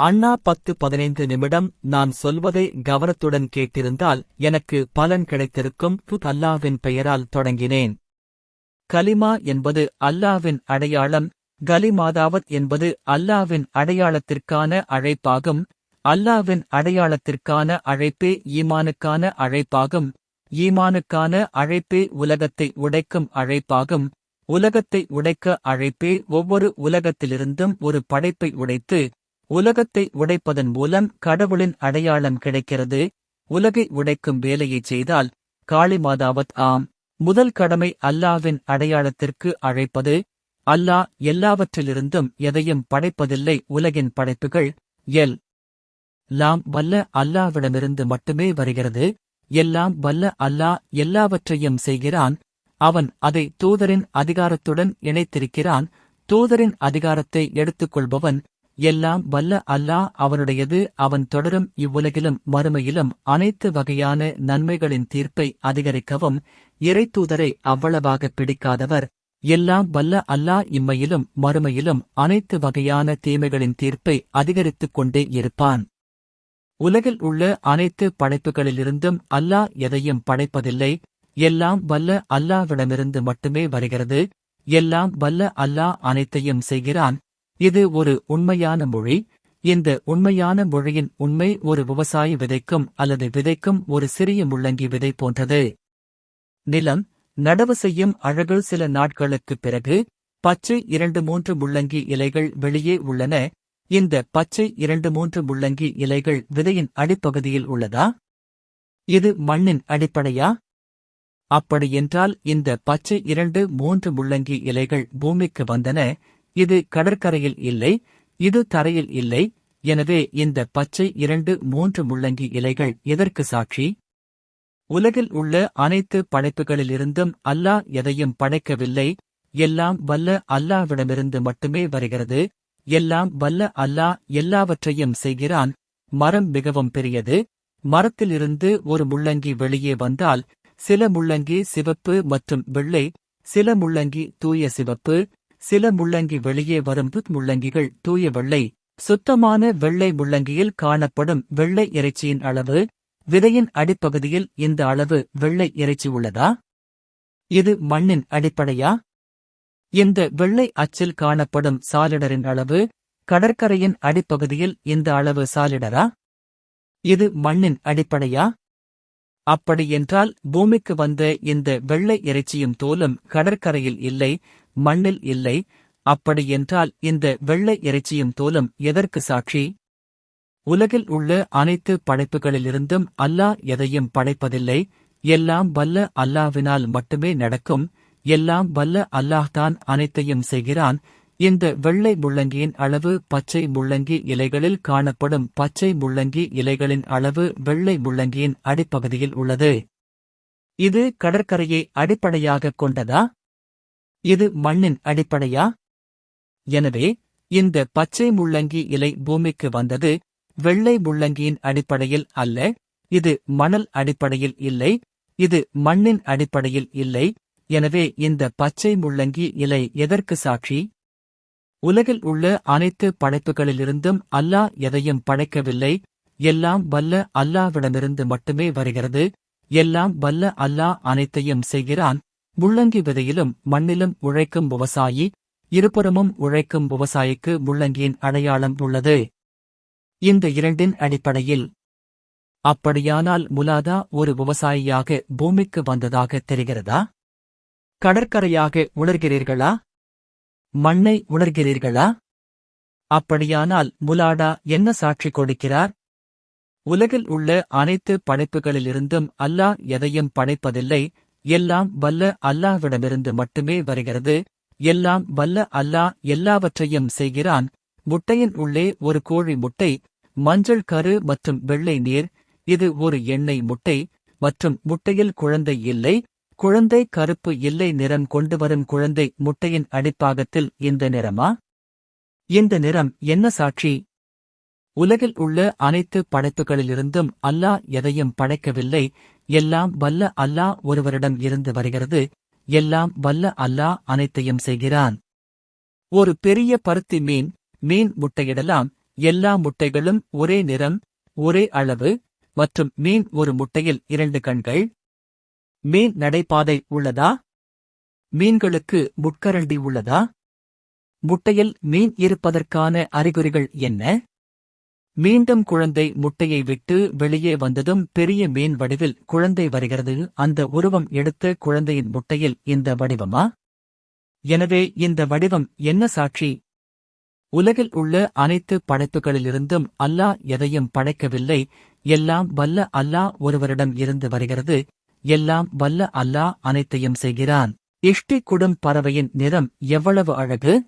அண்ணா பத்து பதினைந்து நிமிடம் நான் சொல்வதை கவனத்துடன் கேட்டிருந்தால் எனக்கு பலன் கிடைத்திருக்கும் புத் அல்லாவின் பெயரால் தொடங்கினேன். கலிமா என்பது அல்லாவின் அடையாளம் கலிமாதாவத் என்பது அல்லாவின் அடையாளத்திற்கான அழைப்பாகும் அல்லாவின் அடையாளத்திற்கான அழைப்பே ஈமானுக்கான அழைப்பாகும் ஈமானுக்கான அழைப்பே உலகத்தை உடைக்கும் அழைப்பாகும் உலகத்தை உடைக்க அழைப்பே ஒவ்வொரு உலகத்திலிருந்தும் ஒரு படைப்பை உடைத்து உலகத்தை உடைப்பதன் மூலம் கடவுளின் அடையாளம் கிடைக்கிறது. உலகை உடைக்கும் வேலையைச் செய்தால் காளிமாதாவத் ஆம். முதல் கடமை அல்லாவின் அடையாளத்திற்கு அழைப்பது. அல்லாஹ் எல்லாவற்றிலிருந்தும் எதையும் படைப்பதில்லை. உலகின் படைப்புகள் எல். லாம் வல்ல அல்லாவிடமிருந்து மட்டுமே வருகிறது. எல்லாம் வல்ல அல்லாஹ் எல்லாவற்றையும் செய்கிறான். அவன் அதை தூதரின் அதிகாரத்துடன் இணைத்திருக்கிறான். தூதரின் அதிகாரத்தை எடுத்துக்கொள்பவன் எல்லாம் வல்ல அல்லாஹ் அவனுடையது. அவன் தொடரும் இவ்வுலகிலும் மறுமையிலும் அனைத்து வகையான நன்மைகளின் தீர்ப்பை அதிகரிக்கவும் இறைத்தூதரை அவ்வளவாக பிடிக்காதவர். எல்லாம் வல்ல அல்லாஹ் இம்மையிலும் மறுமையிலும் அனைத்து வகையான தீமைகளின் தீர்ப்பை அதிகரித்துக் கொண்டே இருப்பான். உலகில் உள்ள அனைத்து படைப்புகளிலிருந்தும் அல்லாஹ் எதையும் படைப்பதில்லை. எல்லாம் வல்ல அல்லாவிடமிருந்து மட்டுமே வருகிறது. எல்லாம் வல்ல அல்லாஹ் அனைத்தையும் செய்கிறான். இது ஒரு உண்மையான மொழி. இந்த உண்மையான மொழியின் உண்மை ஒரு விவசாயி விதைக்கும் அல்லது விதைக்கும் ஒரு சிறிய முள்ளங்கி விதை போன்றது. நிலம் நடவு செய்யும் அழகு சில நாட்களுக்குப் பிறகு பச்சை இரண்டு மூன்று முள்ளங்கி இலைகள் வெளியே உள்ளன. இந்த பச்சை இரண்டு மூன்று முள்ளங்கி இலைகள் விதையின் அடிப்பகுதியில் உள்ளதா? இது மண்ணின் அடிப்படையா? அப்படியென்றால் இந்த பச்சை இரண்டு மூன்று முள்ளங்கி இலைகள் பூமிக்கு வந்தன. இது கடற்கரையில் இல்லை இது தரையில் இல்லை. எனவே இந்த பச்சை இரண்டு மூன்று முள்ளங்கி இலைகள் எதற்கு சாட்சி? உலகில் உள்ள அனைத்து படைப்புகளிலிருந்தும் அல்லாஹ் எதையும் படைக்கவில்லை. எல்லாம் வல்ல அல்லாவிடமிருந்து மட்டுமே வருகிறது. எல்லாம் வல்ல அல்லாஹ் எல்லாவற்றையும் செய்கிறான். மரம் மிகவும் பெரியது. மரத்திலிருந்து ஒரு முள்ளங்கி வெளியே வந்தால் சில முள்ளங்கி சிவப்பு மற்றும் வெள்ளை சில முள்ளங்கி தூய சிவப்பு சில முள்ளங்கி வெளியே வரும் முள்ளங்கிகள் தூய வெள்ளை சுத்தமான வெள்ளை முள்ளங்கியில் காணப்படும் வெள்ளை இறைச்சியின் அளவு விதையின் அடிப்பகுதியில் இந்த அளவு வெள்ளை இறைச்சி உள்ளதா? இது மண்ணின் அடிப்படையா? இந்த வெள்ளை அச்சில் காணப்படும் சாலிடரின் அளவு கடற்கரையின் அடிப்பகுதியில் இந்த அளவு சாலிடரா? இது மண்ணின் அடிப்படையா? அப்படியென்றால் பூமிக்கு வந்த இந்த வெள்ளை இறைச்சியும் தோலும் கடற்கரையில் இல்லை மண்ணில் இல்லை. அப்படியென்றால் இந்த வெள்ளை இறைச்சியும் தோலும் எதற்கு சாட்சி? உலகில் உள்ள அனைத்து படைப்புகளிலிருந்தும் அல்லாஹ் எதையும் படைப்பதில்லை. எல்லாம் வல்ல அல்லாவினால் மட்டுமே நடக்கும். எல்லாம் வல்ல அல்லாஹ்தான் அனைத்தையும் செய்கிறான். இந்த வெள்ளை முள்ளங்கியின் அளவு பச்சை முள்ளங்கி இலைகளில் காணப்படும் பச்சை முள்ளங்கி இலைகளின் அளவு வெள்ளை முள்ளங்கியின் அடிப்பகுதியில் உள்ளது. இது கடற்கரையை அடிப்படையாகக் கொண்டதா? இது மண்ணின் அடிப்படையா? எனவே இந்த பச்சை முள்ளங்கி இலை பூமிக்கு வந்தது வெள்ளை முள்ளங்கியின் அடிப்படையில் அல்ல இது மணல் அடிப்படையில் இல்லை இது மண்ணின் அடிப்படையில் இல்லை. எனவே இந்த பச்சை முள்ளங்கி இலை எதற்கு சாட்சி? உலகில் உள்ள அனைத்து படைப்புகளிலிருந்தும் அல்லாஹ் எதையும் படைக்கவில்லை எல்லாம் வல்ல அல்லாவிடமிருந்து மட்டுமே வருகிறது எல்லாம் வல்ல அல்லாஹ் அனைத்தையும் செய்கிறான். முள்ளங்கி விதையிலும் மண்ணிலும் உழைக்கும் விவசாயி இருபுறமும் உழைக்கும் விவசாயிக்கு முள்ளங்கியின் அடையாளம் உள்ளது. இந்த இரண்டின் அடிப்படையில் அப்படியானால் முலாதா ஒரு விவசாயியாக பூமிக்கு வந்ததாக தெரிகிறதா? கடற்கரையாக உணர்கிறீர்களா மண்ணை உணர்கிறீர்களா அப்படியானால் முலாடா என்ன சாட்சி கொடுக்கிறார்? உலகில் உள்ள அனைத்து படைப்புகளிலிருந்தும் அல்லாஹ் எதையும் படைப்பதில்லை எல்லாம் வல்ல அல்லாவிடமிருந்து மட்டுமே வருகிறது. எல்லாம் வல்ல அல்லாஹ் எல்லாவற்றையும் செய்கிறான். முட்டையின் உள்ளே ஒரு கோழி முட்டை மஞ்சள் கரு மற்றும் வெள்ளை நீர். இது ஒரு எண்ணெய் முட்டை மற்றும் முட்டையில் குழந்தை இல்லை. குழந்தை கருப்பு இல்லை நிறம் கொண்டு வரும் குழந்தை முட்டையின் அடிப்பாகத்தில் இந்த நிறமா? இந்த நிறம் என்ன சாட்சி? உலகில் உள்ள அனைத்து படைப்புகளிலிருந்தும் அல்லாஹ் எதையும் படைக்கவில்லை. எல்லாம் வல்ல அல்லாஹ் ஒருவரிடம் இருந்து வருகிறது. எல்லாம் வல்ல அல்லாஹ் அனைத்தையும் செய்கிறான். ஒரு பெரிய பருத்தி மீன் மீன் முட்டையிடலாம். எல்லா முட்டைகளும் ஒரே நிறம் ஒரே அளவு மற்றும் மீன் ஒரு முட்டையில் இரண்டு கண்கள். மீன் நடைபாதை உள்ளதா? மீன்களுக்கு முட்கரண்டி உள்ளதா? முட்டையில் மீன் இருப்பதற்கான அறிகுறிகள் என்ன? மீண்டும் குழந்தை முட்டையை விட்டு வெளியே வந்ததும் பெரிய மீன் வடிவில் குழந்தை வருகிறது. அந்த உருவம் எடுத்த குழந்தையின் முட்டையில் இந்த வடிவமா? எனவே இந்த வடிவம் என்ன சாட்சி? உலகில் உள்ள அனைத்து படைப்புகளிலிருந்தும் அல்லாஹ் எதையும் படைக்கவில்லை. எல்லாம் வல்ல அல்லாஹ் ஒருவரிடம் இருந்து வருகிறது. எல்லாம் வல்ல அல்லாஹ் அனைத்தையும் செய்கிறான். இஷ்டி குடும் பறவையின் நிறம் எவ்வளவு அழகு?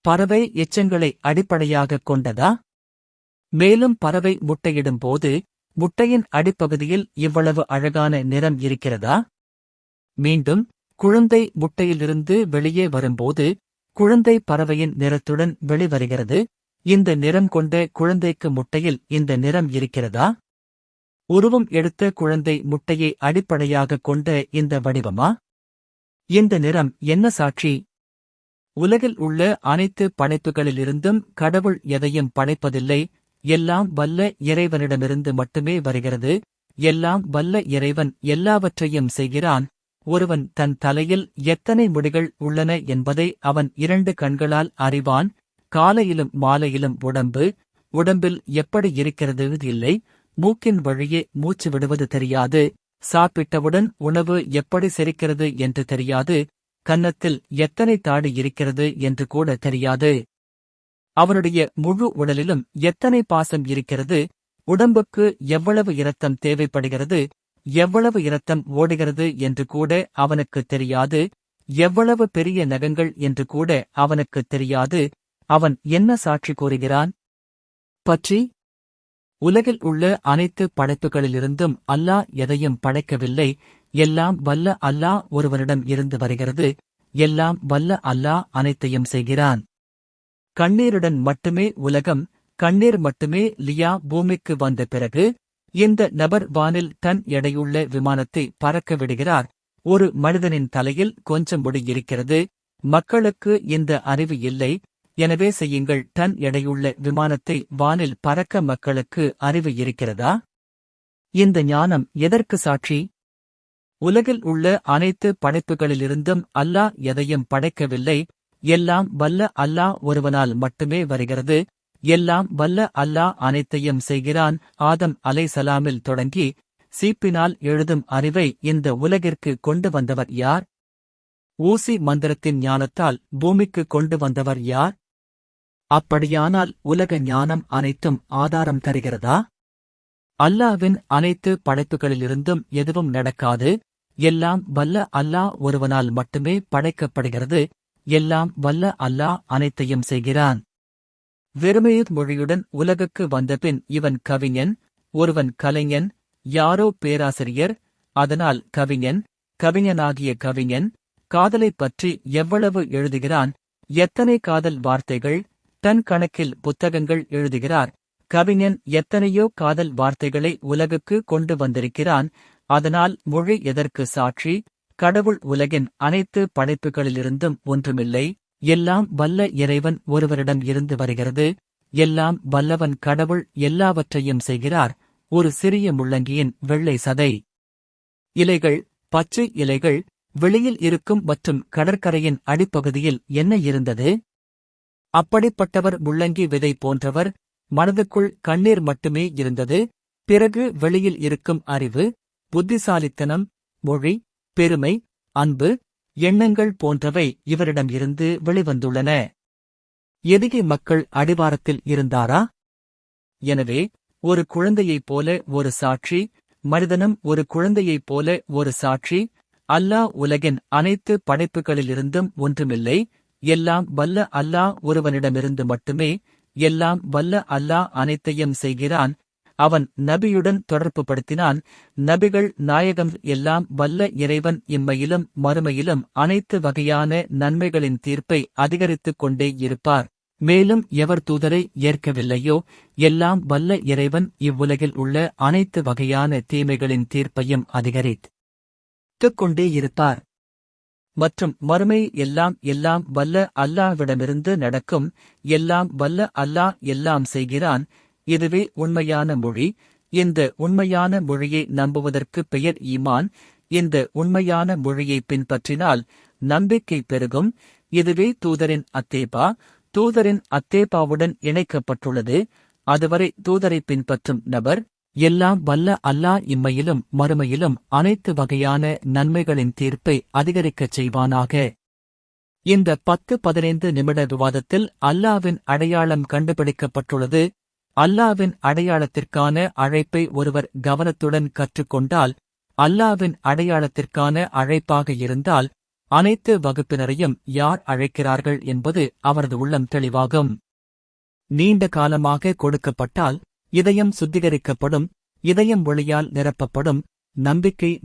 பறவை எச்சங்களை அடிப்படையாகக் கொண்டதா? மேலும் பறவை முட்டையிடும் போது முட்டையின் அடிப்பகுதியில் இவ்வளவு அழகான நிறம் இருக்கிறதா? மீண்டும் குழந்தை முட்டையிலிருந்து வெளியே வரும்போது குழந்தை பறவையின் நிறத்துடன் வெளிவருகிறது. இந்த நிறம் கொண்ட குழந்தைக்கு முட்டையில் இந்த நிறம் இருக்கிறதா? உருவம் எடுத்த குழந்தை முட்டையை அடிப்படையாகக் கொண்ட இந்த வடிவமா? இந்த நிறம் என்ன சாட்சி? உலகில் உள்ள அனைத்து படைப்புகளிலிருந்தும் கடவுள் எதையும் படைப்பதில்லை. எல்லாம் வல்ல இறைவனிடமிருந்து மட்டுமே வருகிறது. எல்லாம் வல்ல இறைவன் எல்லாவற்றையும் செய்கிறான். ஒருவன் தன் தலையில் எத்தனை முடிகள் உள்ளன என்பதை அவன் இரண்டு கண்களால் அறிவான். காலையிலும் மாலையிலும் உடம்பு. உடம்பில் எப்படி இருக்கிறது இல்லை. மூக்கின் வழியே மூச்சு விடுவது தெரியாது. சாப்பிட்டவுடன் உணவு எப்படி செரிக்கிறது என்று தெரியாது. கன்னத்தில் எத்தனை தாடி இருக்கிறது என்று கூட தெரியாது. அவனுடைய முழு உடலிலும் எத்தனை பாசம் இருக்கிறது? உடம்புக்கு எவ்வளவு இரத்தம் தேவைப்படுகிறது? எவ்வளவு இரத்தம் ஓடுகிறது என்று கூட அவனுக்கு தெரியாது. எவ்வளவு பெரிய நகங்கள் என்று கூட அவனுக்கு தெரியாது. அவன் என்ன சாட்சி கூறுகிறான்? பற்றி உலகில் உள்ள அனைத்து படைப்புகளிலிருந்தும் அல்லாஹ் எதையும் படைக்கவில்லை. எல்லாம் வல்ல அல்லாஹ் ஒருவனிடம் இருந்து வருகிறது. எல்லாம் வல்ல அல்லாஹ் அனைத்தையும் செய்கிறான். கண்ணீருடன் மட்டுமே உலகம் கண்ணீர் மட்டுமே லியா பூமிக்கு வந்த பிறகு இந்த நபர் வானில் டன் எடையுள்ள விமானத்தை பறக்க விடுகிறார். ஒரு மனிதனின் தலையில் கொஞ்சம் முடி இருக்கிறது. மக்களுக்கு இந்த அறிவு இல்லை. எனவே செய்யுங்கள் டன் எடையுள்ள விமானத்தை வானில் பறக்க மக்களுக்கு அறிவு இருக்கிறதா? இந்த ஞானம் எதற்கு சாட்சி? உலகில் உள்ள அனைத்து படைப்புகளிலிருந்தும் அல்லாஹ் எதையும் படைக்கவில்லை. எல்லாம் வல்ல அல்லாஹ் ஒருவனால் மட்டுமே வருகிறது. எல்லாம் வல்ல அல்லாஹ் அனைத்தையும் செய்கிறான். ஆதம் அலைசலாமில் தொடங்கி சீப்பினால் எழுதும் அறிவை இந்த உலகிற்கு கொண்டு வந்தவர் யார்? ஊசி மந்திரத்தின் ஞானத்தால் பூமிக்கு கொண்டு வந்தவர் யார்? அப்படியானால் உலக ஞானம் அனைத்தும் ஆதாரம் தருகிறதா? அல்லாவின் அனைத்து படைப்புகளிலிருந்தும் எதுவும் நடக்காது. எல்லாம் வல்ல அல்லாஹ் ஒருவனால் மட்டுமே படைக்கப்படுகிறது. எல்லாம் வல்ல அல்லாஹ் அனைத்தையும் செய்கிறான். வெறுமையுத் மொழியுடன் உலகுக்கு வந்தபின் இவன் கவிஞன் ஒருவன் கலைஞன் யாரோ பேராசிரியர் அதனால் கவிஞன் கவிஞனாகிய கவிஞன் காதலைப் பற்றி எவ்வளவு எழுதுகிறான் எத்தனை காதல் வார்த்தைகள் தன் கணக்கில் புத்தகங்கள் எழுதுகிறார் கவிஞன் எத்தனையோ காதல் வார்த்தைகளை உலகுக்கு கொண்டு வந்திருக்கிறான் அதனால் மொழி எதற்கு சாட்சி கடவுள் உலகின் அனைத்து படைப்புகளிலிருந்தும் ஒன்றுமில்லை. எல்லாம் வல்ல இறைவன் ஒருவரிடம் இருந்து வருகிறது. எல்லாம் வல்லவன் கடவுள் எல்லாவற்றையும் செய்கிறார். ஒரு சிறிய முள்ளங்கியின் வெள்ளை சதை. இலைகள் பச்சை இலைகள் வெளியில் இருக்கும் மற்றும் கடற்கரையின் அடிப்பகுதியில் என்ன இருந்தது? அப்படிப்பட்டவர் முள்ளங்கி விதை போன்றவர் மனதுக்குள் கண்ணீர் மட்டுமே இருந்தது. பிறகு வெளியில் இருக்கும் அறிவு புத்திசாலித்தனம் மொழி பெருமை அன்பு எண்ணங்கள் போன்றவை இவரிடம் இருந்து வெளிவந்துள்ளன. எதிகை மக்கள் அடிவாரத்தில் இருந்தாரா? எனவே ஒரு குழந்தையைப் போல ஒரு சாட்சி மனிதனும் ஒரு குழந்தையைப் போல ஒரு சாட்சி அல்லாஹ் உலகின் அனைத்து படைப்புகளிலிருந்தும் ஒன்றுமில்லை எல்லாம் வல்ல அல்லாஹ் ஒருவனிடமிருந்து மட்டுமே எல்லாம் வல்ல அல்லாஹ் அனைத்தையும் செய்கிறான் அவன் நபியுடன் தொடர்புபடுத்தினான். நபிகள் நாயகம் எல்லாம் வல்ல இறைவன் இம்மையிலும் மறுமையிலும் அனைத்து வகையான நன்மைகளின் தீர்ப்பை அதிகரித்துக் கொண்டே இருப்பார். மேலும் எவர் தூதரை ஏற்கவில்லையோ எல்லாம் வல்ல இறைவன் இவ்வுலகில் உள்ள அனைத்து வகையான தீமைகளின் தீர்ப்பையும் அதிகரித்துக் கொண்டே இருப்பார். மற்றும் மறுமை எல்லாம் எல்லாம் வல்ல அல்லாவிடமிருந்து நடக்கும் எல்லாம் வல்ல அல்லாஹ் எல்லாம் செய்கிறான் இதுவே உண்மையான மொழி. இந்த உண்மையான மொழியை நம்புவதற்கு பெயர் ஈமான். இந்த உண்மையான மொழியை பின்பற்றினால் நம்பிக்கை பெருகும். இதுவே தூதரின் அத்தேபா. தூதரின் அத்தேபாவுடன் இணைக்கப்பட்டுள்ளது. அதுவரை தூதரை பின்பற்றும் நபர் எல்லாம் வல்ல அல்லாஹ் இம்மையிலும் மறுமையிலும் அனைத்து வகையான நன்மைகளின் தீர்ப்பை அதிகரிக்கச் செய்வானாக. இந்த பத்து பதினைந்து நிமிட விவாதத்தில் அல்லாவின் அடையாளம் கண்டுபிடிக்கப்பட்டுள்ளது. அல்லாவின் அடையாளத்திற்கான அழைப்பை ஒருவர் கவனத்துடன் கற்றுக்கொண்டால் அல்லாவின் அடையாளத்திற்கான அழைப்பாக இருந்தால் அனைத்து வகுப்பினரையும் யார் அழைக்கிறார்கள் என்பது அவரது உள்ளம் தெளிவாகும். நீண்ட காலமாக கொடுக்கப்பட்டால் இதயம் சுத்திகரிக்கப்படும் இதயம் ஒளியால் நிரப்பப்படும் நம்பிக்கை